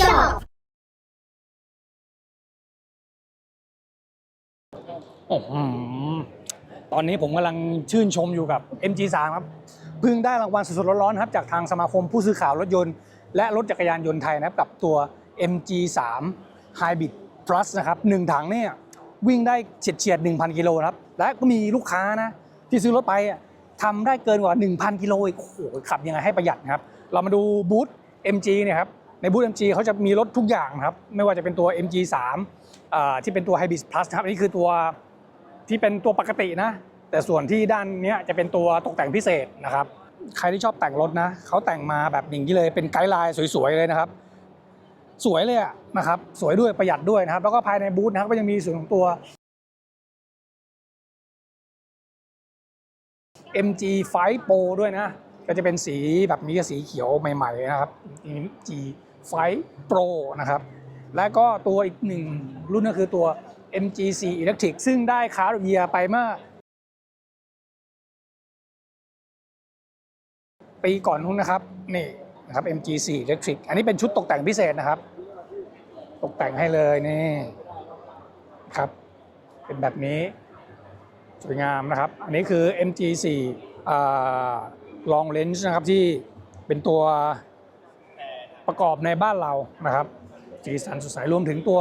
ชอบ โอ้โหตอนนี้ผมกำลังชื่นชมอยู่กับ MG3 ครับ เพิ่งได้รางวัลสดๆร้อนๆครับจากทางสมาคมผู้สื่อข่าวรถยนต์ และรถจักรยานยนต์ไทยนะครับกับตัว MG3 Hybrid Plus นะครับหนึ่งถังเนี่ยวิ่งได้เฉียดเฉียดๆ1,000 กิโลครับ และก็มีลูกค้านะ ที่ซื้อรถไปทำได้เกินกว่า 1,000 กิโลอีกโอ้โหขับยังไงให้ประหยัดนะครับ เรามาดูบูธ MG เนี่ยครับ ในบูธ MG เขาจะมีรถทุกอย่างนะครับ ไม่ว่าจะเป็นตัว MG3 ที่เป็นตัว Hybrid Plus นะครับอันนี้คือตัวที่เป็นตัวปกตินะ แต่ส่วนที่ด้านนี้จะเป็นตัวตกแต่งพิเศษนะครับ ใครที่ชอบแต่งรถนะเขาแต่งมาแบบอย่างนี้เลยเป็นไกด์ไลน์สวยๆเลยนะครับ สวยเลยนะครับ สวยด้วยประหยัดด้วยนะครับ แล้วก็ภายในบูธนะครับก็ยังมีส่วนของตัว MG5 Pro ด้วยนะ ก็จะเป็นสีแบบนี้สีเขียวใหม่ๆนะครับ MG MG5 Pro นะครับ และก็ตัวอีกหนึ่งรุ่นก็คือตัว MG4 Electric ซึ่งได้คาร์เวียไปเมื่อปีก่อนนู้นนะครับ นี่นะครับ MG4 Electric อันนี้เป็นชุดตกแต่งพิเศษนะครับ ตกแต่งให้เลยนี่ครับ เป็นแบบนี้ สวยงามนะครับ อันนี้คือ MG4 อ่า Long Range นะครับที่เป็นตัว ประกอบในบ้านเรานะครับสีสันสดใสรวมถึงตัว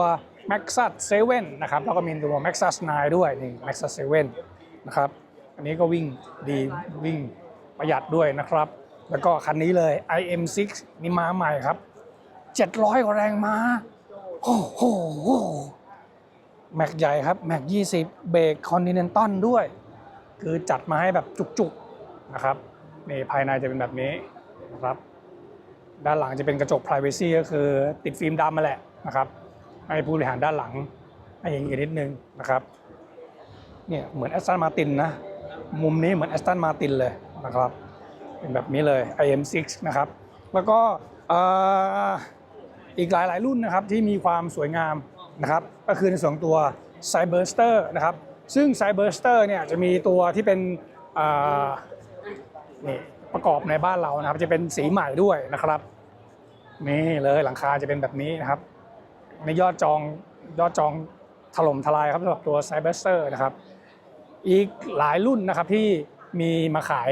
Maxus 7นะครับแล้วก็มีตัว Maxus 9 ด้วยนี่ Maxus 7นะครับอันนี้ก็วิ่งดีวิ่งประหยัดด้วยนะครับ แล้วก็คันนี้เลย IM6 นี่มาใหม่ครับ 700 กว่าแรงม้าโอ้โหแม็กใหญ่ครับแม็ก20 เบรกคอนติเนนตัลด้วย คือจัดมาให้แบบจุกๆนะครับนี่ภายในจะเป็นแบบนี้นะครับ ด้านหลังจะเป็นกระจก Privacy ก็คือติดฟิล์มดำมาแหละนะครับ ให้ผู้บริหารด้านหลังให้เห็นอีกนิดนึงนะครับเนี่ยเหมือนแอสตันมาตินนะมุมนี้เหมือนแอสตันมาตินเลยนะครับ เป็นแบบนี้เลย IM6 นะครับ แล้วก็อีกหลาย ๆ รุ่นนะครับที่มีความสวยงามนะครับก็คือในส่วนของตัว Cyberster นะครับซึ่ง Cyberster เนี่ยจะมีตัวที่เป็นนี่ ประกอบในบ้านเรานะครับ จะเป็นสีใหม่ด้วยนะครับ นี่เลยหลังคาจะเป็นแบบนี้นะครับในยอดจองยอดจองถล่มทลายครับสำหรับตัว Cyberster นะครับ อีกหลายรุ่นนะครับที่มีมาขาย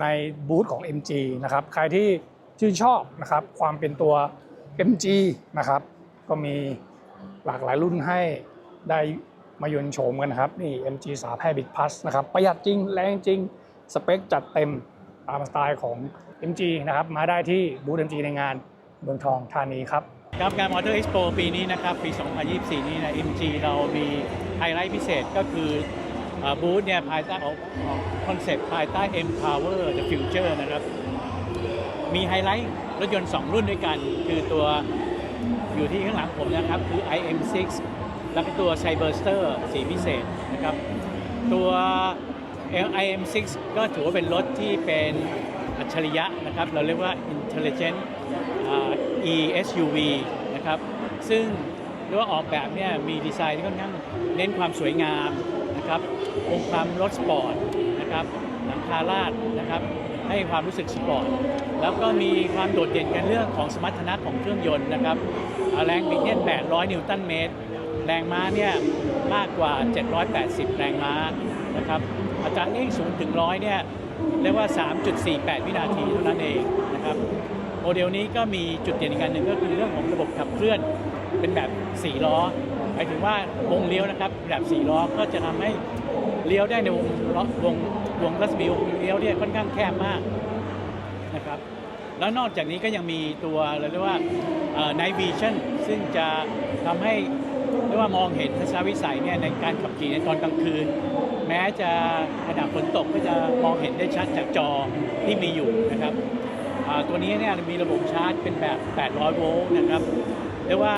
ในบูธของ MG นะครับ ใครที่ชื่นชอบนะครับความเป็นตัว MG นะครับ ก็มีหลากหลายรุ่นให้ได้มายนโฉมกันครับนี่ MG 3 Hybrid Plus นะครับ ประหยัดจริง แรงจริง สเปคจัดเต็ม ตามสไตล์ของ MG นะครับมาได้ที่บูธ MG ในงานเมืองทองธานีครับครับงานมอเตอร์เอ็กซ์โปปีนี้นะครับปี 2024 นี้นะ MG เรามีไฮไลท์พิเศษก็คือบูธเนี่ยภายใต้คอนเซ็ปต์ภายใต้ Empower the Future นะครับ มีไฮไลท์รถยนต์ 2 รุ่นด้วยกัน คือตัวอยู่ที่ข้างหลังผมนะครับ คือ IM6 แล้วก็ตัว Cyberster สีพิเศษนะครับ ตัว IM6 ก็ถือว่าเป็นรถที่เป็นอัจฉริยะนะครับ เราเรียกว่า Intelligent ESUV นะครับ ซึ่งเรียกว่าออกแบบเนี่ยมีดีไซน์ที่ค่อนข้างเน้นความสวยงามนะครับองค์ความรถสปอร์ตนะครับหลังคาลาดนะครับให้ความรู้สึกสปอร์ต แล้วก็มีความโดดเด่นกันเรื่องของสมรรถนะของเครื่องยนต์นะครับแรงบิดเนี่ย800 นิวตันเมตร แรงม้าเนี่ยมากกว่า 780 แรงม้านะครับ อัตราเร่งสูงถึงร้อยเนี่ยเรียกว่า 3.48 วินาทีเท่านั้นเองนะครับโมเดลนี้ก็มีจุดเด่นอีกการหนึ่งก็คือเรื่องของระบบขับเคลื่อนเป็นแบบ 4 ล้อหมายถึงว่าวงเลี้ยวนะครับแบบ4ล้อก็จะทำให้เลี้ยวได้ในวงล้อวงวงรัศมีวงเลี้ยวเนี่ยค่อนข้างแคบมากนะครับแล้วนอกจากนี้ก็ยังมีตัวเราเรียกว่า night vision ซึ่งจะทำให้ ยกว่ามองเห็นทัศนวิสัยเนี่ยในการขับขี่ในตอนกลางคืน แม้จะขณะฝนตกก็จะมองเห็นได้ชัดจากจอที่มีอยู่นะครับตัวนี้เนี่ยมีระบบชาร์จเป็นแบบ 800 โวลต์นะครับเรียกว่า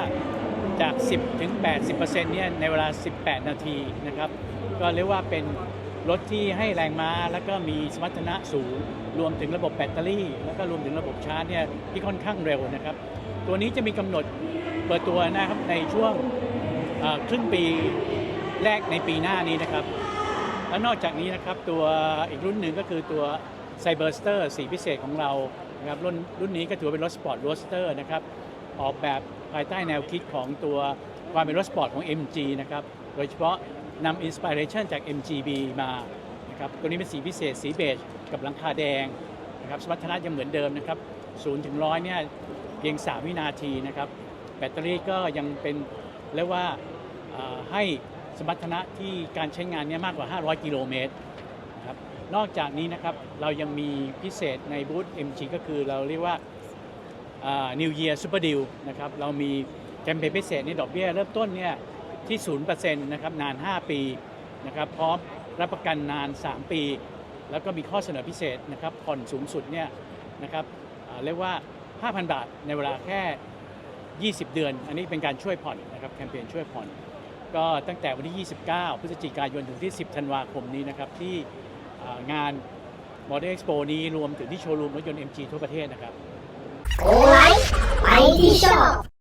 จาก 10 ถึง 80%เนี่ยในเวลา 18 นาทีนะครับก็เรียกว่าเป็นรถที่ให้แรงม้าแล้วก็มีสมรรถนะสูง รวมถึงระบบแบตเตอรี่ แล้วก็รวมถึงระบบชาร์จเนี่ยที่ค่อนข้างเร็วนะครับ ตัวนี้จะมีกำหนดเปิดตัวนะครับในช่วง ครึ่งปีแรกในปีหน้านี้นะครับ และนอกจากนี้นะครับตัวอีกรุ่นหนึ่งก็คือตัว Cyberster สีพิเศษของเรานะครับรุ่นรุ่นนี้ก็ถือว่าเป็นรถสปอร์ตโรสเตอร์นะครับออกแบบภายใต้แนวคิดของตัวความเป็นรถสปอร์ตของ MG นะครับโดยเฉพาะนำอินสปิเรชันจาก MGB มานะครับตัวนี้เป็นสีพิเศษสีเบจกับหลังคาแดงนะครับสมรรถนะยังเหมือนเดิมนะครับ0ถึง100เนี่ยเพียง 3 วินาทีนะครับ แบตเตอรี่ก็ยังเป็น เรียกว่าให้สมรรถนะที่การใช้งานเนี่ยมากกว่า 500 กิโลเมตรนะครับนอกจากนี้นะครับเรายังมีพิเศษในบูธ MG ก็คือเราเรียกว่า New Year Super Deal นะครับเรามีแคมเปญพิเศษในดอกเบี้ยเริ่มต้นเนี่ยที่ 0%นะครับนาน 5 ปีนะครับพร้อมรับประกันนาน 3 ปี แล้วก็มีข้อเสนอพิเศษนะครับผ่อนสูงสุดเนี่ยนะครับเรียกว่า 5,000 บาทในเวลาแค่ 20 เดือน อันนี้เป็นการช่วยผ่อนนะครับแคมเปญช่วยผ่อน ก็ตั้งแต่วันที่ 29 พฤศจิกายนถึงที่ 10 ธันวาคมนี้นะครับที่อ่างาน Model Expo นี้รวมถึงที่โชว์รูมรถยนต์ MG ทั่วประเทศนะครับโอไลฟ์ไปที่ชอบ